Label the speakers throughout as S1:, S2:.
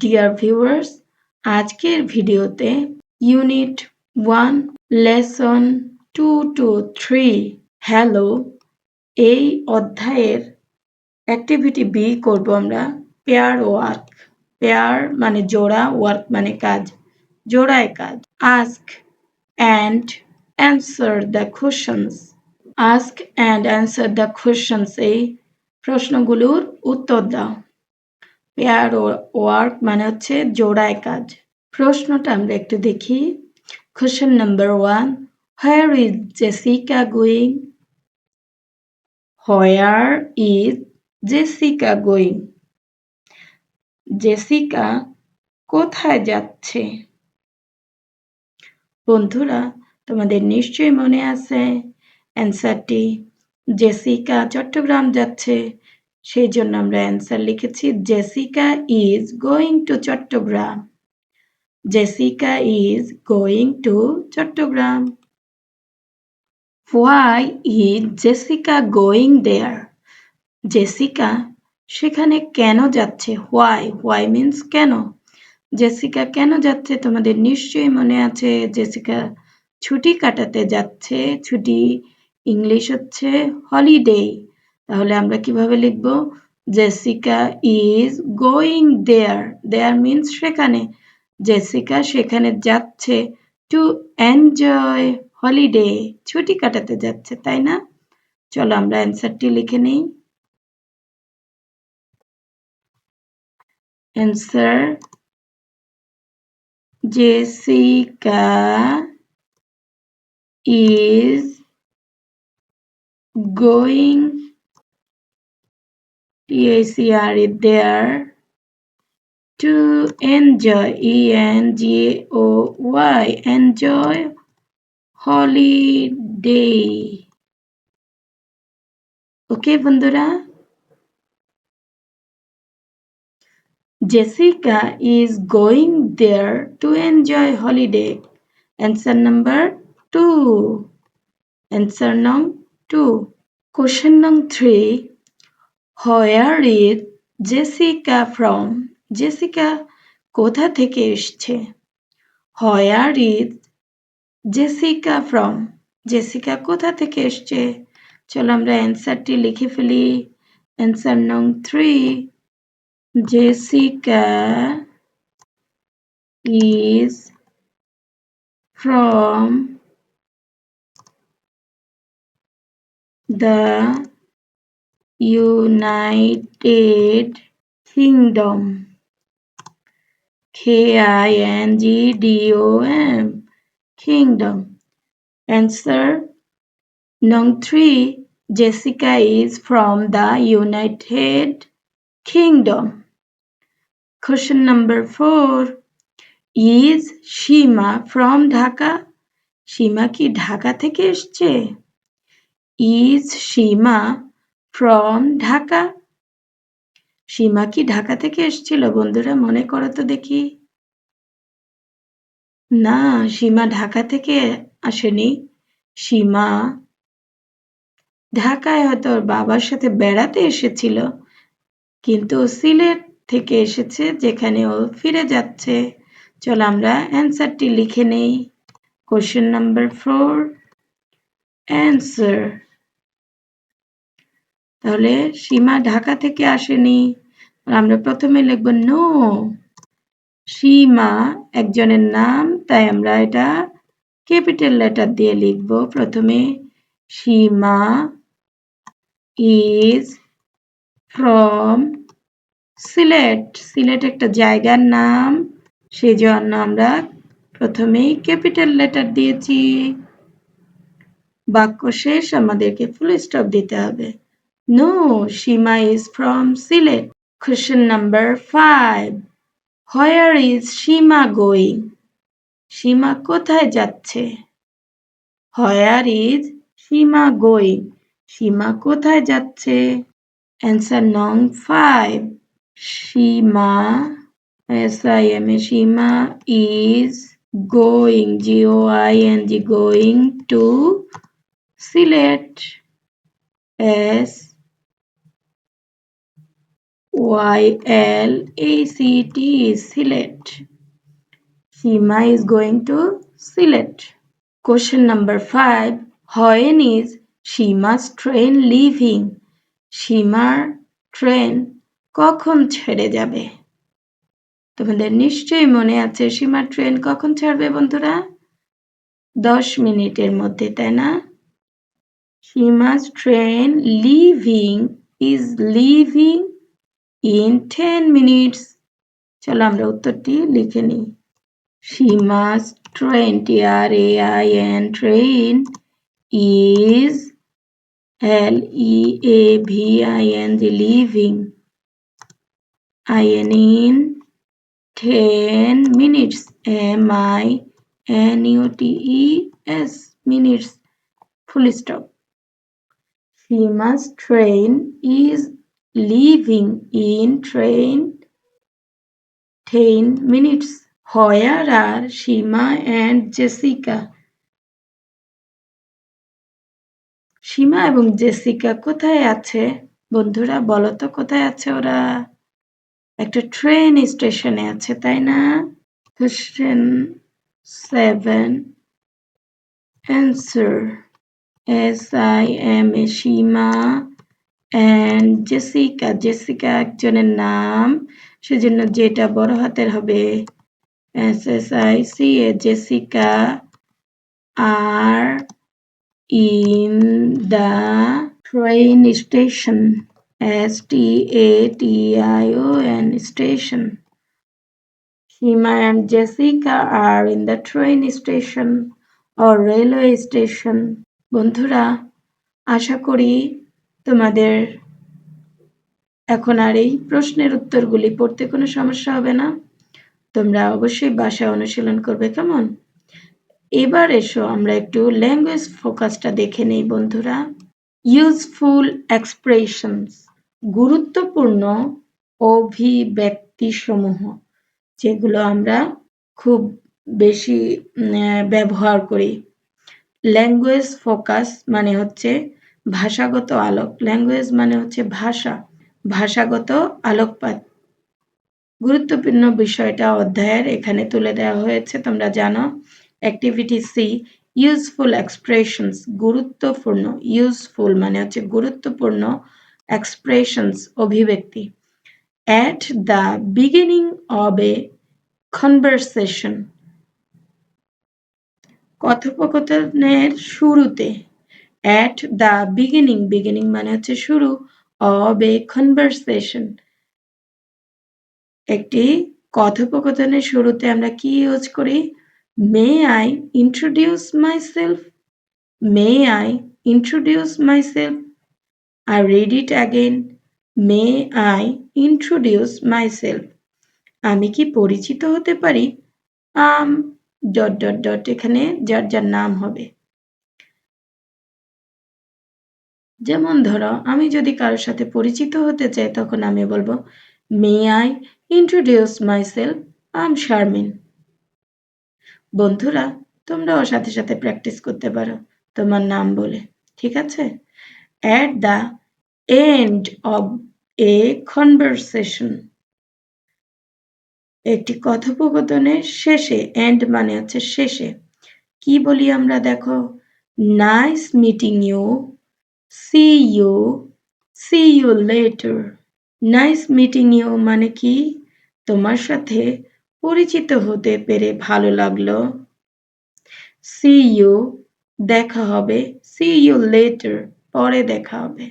S1: Deer viewers আজকের ভিডিওতে unit one lesson two two three hello এই অধ্যায়ের অ্যাক্টিভিটি বি করব আমরা। পেয়ার ওয়ার্ক পেয়ার মানে জোড়া ওয়ার্ক মানে কাজ। জোড়ায় কাজ। Ask and answer the questions ask and answer the questions এই প্রশ্নগুলোর উত্তর দাও। পেয়ার ওয়ার্ক মানে হচ্ছে জোড়ায় কাজ। প্রশ্নটা আমরা একটু দেখি। Question number one where is Jessica going where is Jessica going Jessica কোথায় যাচ্ছে? বন্ধুরা, তোমাদের নিশ্চয়ই মনে আছে। অ্যান্সারটি জেসিকা চট্টগ্রাম যাচ্ছে। সেই জন্য আমরা অ্যান্সার লিখেছি Jessica is going to Chattogram Jessica is going to Chattogram why is Jessica going there Jessica সেখানে কেন যাচ্ছে? হোয়াই হোয়াই মিন্স কেন? জেসিকা কেন যাচ্ছে? তোমাদের নিশ্চয়ই মনে আছে জেসিকা ছুটি কাটাতে যাচ্ছে, ছুটি ইংলিশ হচ্ছে হলিডে তাহলে আমরা কীভাবে লিখব? Jessica is going there there means সেখানে। জেসিকা সেখানে যাচ্ছে টু এনজয় হলিডে ছুটি কাটাতে যাচ্ছে, তাই না? চলো আমরা অ্যান্সারটি লিখে নিই। Answer Jessica is going TACR is there to enjoy E N G O Y enjoy holiday okay বন্ধুরা Jessica is going there to enjoy holiday. Answer number 2. Answer number 2. Question number 3. Where is Jessica from? Jessica কোথা থেকে এসছে Where is Jessica from? Jessica কোথা থেকে এসছে চলো আমরা অ্যান্সারটি লিখে ফেলি অ্যান্সার নং three Jessica is from the United Kingdom. K-I-N-G-D-O-M. Kingdom. Answer. Nung 3. Jessica is from the United Kingdom. Question number 4. Is Shima from Dhaka? Shima কি ঢাকা থেকে এসছে ইজ সীমা ফ্রম ঢাকা সীমা কি ঢাকা থেকে এসছিল? বন্ধুরা, মনে করো তো দেখি। না, সীমা ঢাকা থেকে আসেনি। সীমা ঢাকায় হয়তো বাবার সাথে বেড়াতে এসেছিল, কিন্তু সিলেট থেকে এসেছে, যেখানে ও ফিরে যাচ্ছে। চলো আমরা অ্যান্সারটি লিখে নেই। কোশ্চেন নাম্বার ফোর অ্যান্সার তাহলে সীমা ঢাকা থেকে আসেনি। আমরা প্রথমে লিখব, নো, সীমা একজনের নাম, তাই আমরা এটা ক্যাপিটাল লেটার দিয়ে লিখব। প্রথমে সীমা ইজ ফ্রম সিলেট। সিলেট একটা জায়গার নাম সেই জন্য আমরা প্রথমেই ক্যাপিটাল লেটার দিয়েছি। বাক্য শেষ, আমাদেরকে ফুল স্টপ দিতে হবে। No Shima is from Sylhet question number five where is Shima going Shima কোথায় যাচ্ছে? Where is Shima going Shima কোথায় যাচ্ছে? অ্যান্সার নং five Shima S I M A Shima is going G O I N G going to Sylhet S Y L A C T Sylhet Shima is going to Silet. Question number five. When is Shima's train leaving? সীমার train কখন ছেড়ে যাবে তোমাদের নিশ্চয়ই মনে আছে সীমার train কখন ছাড়বে বন্ধুরা দশ মিনিটের মধ্যে, তাই না Shima's train leaving is leaving in ten minutes চলো আমরা উত্তরটি লিখে নিই Shima's train T R A I N train is L E A V I N G leaving I N in 10 minutes M I N U T E S minutes full stop Shima's train is leaving in train 10 minutes. Where are Shima and Jessica Shima এবং Jessica কোথায় আছে? বন্ধুরা, বলো তো কোথায় আছে ওরা? একটা ট্রেন স্টেশনে আছে, তাই না? Question seven answer S I M A Shima and Jessica Jessica একজনের নাম সেজন্য যেটা বড় হাতের হবে S S I C A Jessica are in the train station S T A T I O N station. Shima and Jessica are in the train station or railway station. বন্ধুরা আশা করি তোমাদের এখন আর এই প্রশ্নের উত্তরগুলি পড়তে কোনো সমস্যা হবে না। তোমরা অবশ্যই বাসায় অনুশীলন করবে, কেমন? এবার এসো, আমরা একটু ল্যাঙ্গুয়েজ ফোকাসটা দেখে নেই, বন্ধুরা। ইউজফুল এক্সপ্রেশনস গুরুত্বপূর্ণ অভিব্যক্তিসমূহ, যেগুলো আমরা খুব বেশি ব্যবহার করি। ল্যাঙ্গুয়েজ ফোকাস মানে হচ্ছে ভাষাগত আলোক। ল্যাঙ্গুয়েজ মানে হচ্ছে ভাষা, ভাষাগত আলোকপাত। গুরুত্বপূর্ণ বিষয়টা অধ্যায়ের এখানে তুলে দেওয়া হয়েছে, তোমরা জানো। অ্যাক্টিভিটি সি ইউজফুল এক্সপ্রেশনস গুরুত্বপূর্ণ ইউজফুল মানে হচ্ছে গুরুত্বপূর্ণ এক্সপ্রেশনস অভিব্যক্তি। At the beginning of a conversation কথোপকথনের শুরুতে অ্যাট দ্য বিগিনিং বিগিনিং মানে হচ্ছে শুরু অব এ কনভারসেশন একটি কথোপকথনের শুরুতে আমরা কি ইউজ করি? May I introduce myself may I introduce myself I I read it may I introduce myself আমি কি পরিচিত হতে পারি? আম ডট ডট ডট এখানে যার যার নাম হবে। যেমন ধরো, আমি যদি কারোর সাথে পরিচিত হতে চাই, তখন আমি বলব may I introduce myself I'm Sharmin বন্ধুরা, তোমরাও সাথে সাথে প্র্যাকটিস করতে পারো, তোমার নাম বলে, ঠিক আছে? At the end of a conversation একটি কথোপকথনের শেষে এন্ড মানে হচ্ছে শেষে, কি বলি আমরা দেখো? Nice meeting you see you see you later nice meeting you মানে কি তোমার সাথে পরিচিত হতে পেরে ভালো লাগল। সি ইউ দেখা হবে। সি ইউ লেটার পরে দেখা হবে।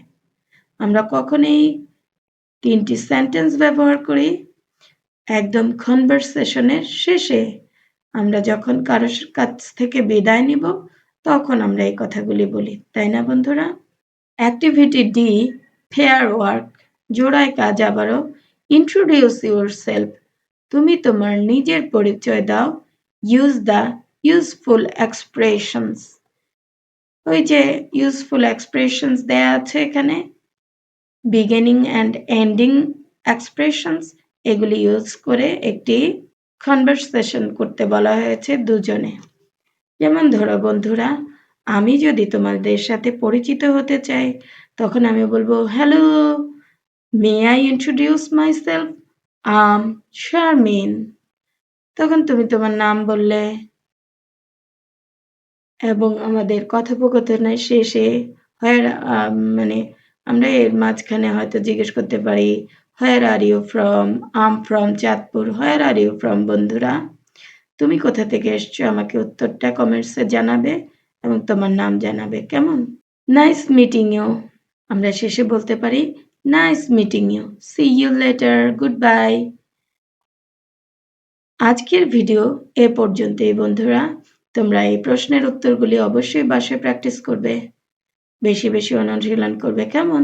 S1: আমরা কখনই তিনটি সেন্টেন্স ব্যবহার করি। একদম কনভারসেশনের শেষে আমরা যখন কারোর কাছ থেকে বিদায় নিব, তখন আমরা এই কথাগুলি বলি। তাই না বন্ধুরা? অ্যাক্টিভিটি ডি ফেয়ার ওয়ার্ক জোড়ায় কাজ আবারও ইন্ট্রোডিউস ইউর সেলফ তুমি তোমার নিজের পরিচয় দাও ইউজ দ্য ইউজফুল এক্সপ্রেশনস ওই যে ইউজফুল এক্সপ্রেশনস দেয়া আছে এখানে বিগিনিং অ্যান্ড এন্ডিং এক্সপ্রেশনস এগুলি ইউজ করে একটি কনভারসেশন করতে বলা হয়েছে দুজনে। যেমন ধরো বন্ধুরা আমি যদি তোমাদের সাথে পরিচিত হতে চাই, তখন আমি বলব hello may I introduce myself I'm Sharmin তখন তুমি তোমার নাম বললে এবং আমাদের কথোপকথনের শেষে হোয়ার মানে আমরা এর মাঝখানে হয়তো জিজ্ঞেস করতে পারি where are you from I'm from Chandpur. Where are you from বন্ধুরা? তুমি কোথা থেকে এসছো? আমাকে উত্তরটা কমেন্টসে জানাবে। এবং তোমার নাম জানাবে, কেমন? নাইস মিটিং ইউ আমরা শেষে বলতে পারি nice meeting you see you later good bye আজকের ভিডিও এ পর্যন্তই বন্ধুরা। তোমরা এই প্রশ্নের উত্তরগুলি অবশ্যই বাসায় প্র্যাকটিস করবে। বেশি বেশি অনুশীলন করবে, কেমন?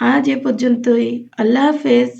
S1: আজ এ পর্যন্তই। আল্লাহ হাফেজ।